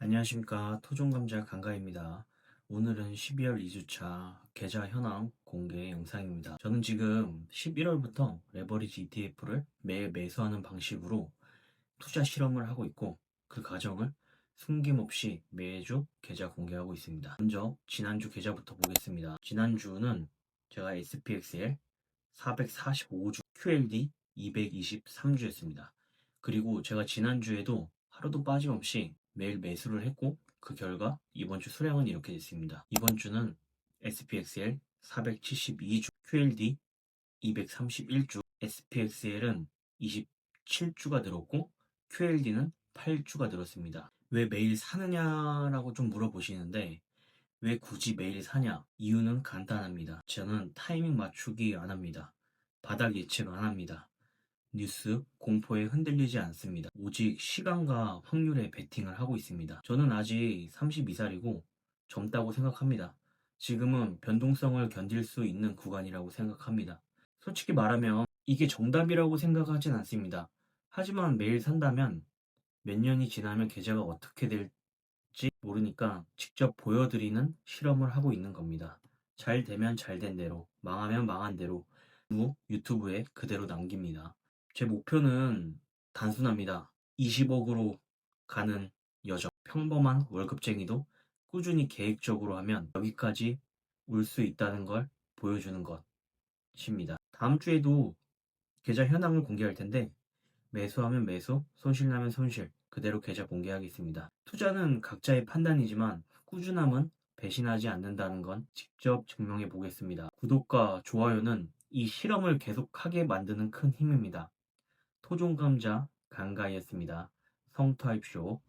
안녕하십니까. 토종감자 강가입니다. 오늘은 12월 2주차 계좌 현황 공개 영상입니다. 저는 지금 11월부터 레버리지 ETF를 매일 매수하는 방식으로 투자 실험을 하고 있고 그 과정을 숨김없이 매주 계좌 공개하고 있습니다. 먼저 지난주 계좌부터 보겠습니다. 지난주는 제가 SPXL 445주, QLD 223주였습니다. 그리고 제가 지난주에도 하루도 빠짐없이 매일 매수를 했고 그 결과 이번 주 수량은 이렇게 됐습니다. 이번 주는 SPXL 472주, QLD 231주, SPXL은 27주가 늘었고 QLD는 8주가 늘었습니다. 왜 매일 사느냐라고 좀 물어보시는데 왜 굳이 매일 사냐? 이유는 간단합니다. 저는 타이밍 맞추기 안 합니다. 바닥 예측 안 합니다. 뉴스, 공포에 흔들리지 않습니다. 오직 시간과 확률에 베팅을 하고 있습니다. 저는 아직 32살이고 젊다고 생각합니다. 지금은 변동성을 견딜 수 있는 구간이라고 생각합니다. 솔직히 말하면 이게 정답이라고 생각하진 않습니다. 하지만 매일 산다면 몇 년이 지나면 계좌가 어떻게 될지 모르니까 직접 보여드리는 실험을 하고 있는 겁니다. 잘 되면 잘 된 대로, 망하면 망한 대로 후 유튜브에 그대로 남깁니다. 제 목표는 단순합니다. 20억으로 가는 여정. 평범한 월급쟁이도 꾸준히 계획적으로 하면 여기까지 올 수 있다는 걸 보여주는 것입니다. 다음 주에도 계좌 현황을 공개할 텐데 매수하면 매수, 손실나면 손실 그대로 계좌 공개하겠습니다. 투자는 각자의 판단이지만 꾸준함은 배신하지 않는다는 건 직접 증명해 보겠습니다. 구독과 좋아요는 이 실험을 계속하게 만드는 큰 힘입니다. 토종감자 강가이었습니다. 성투하십시오.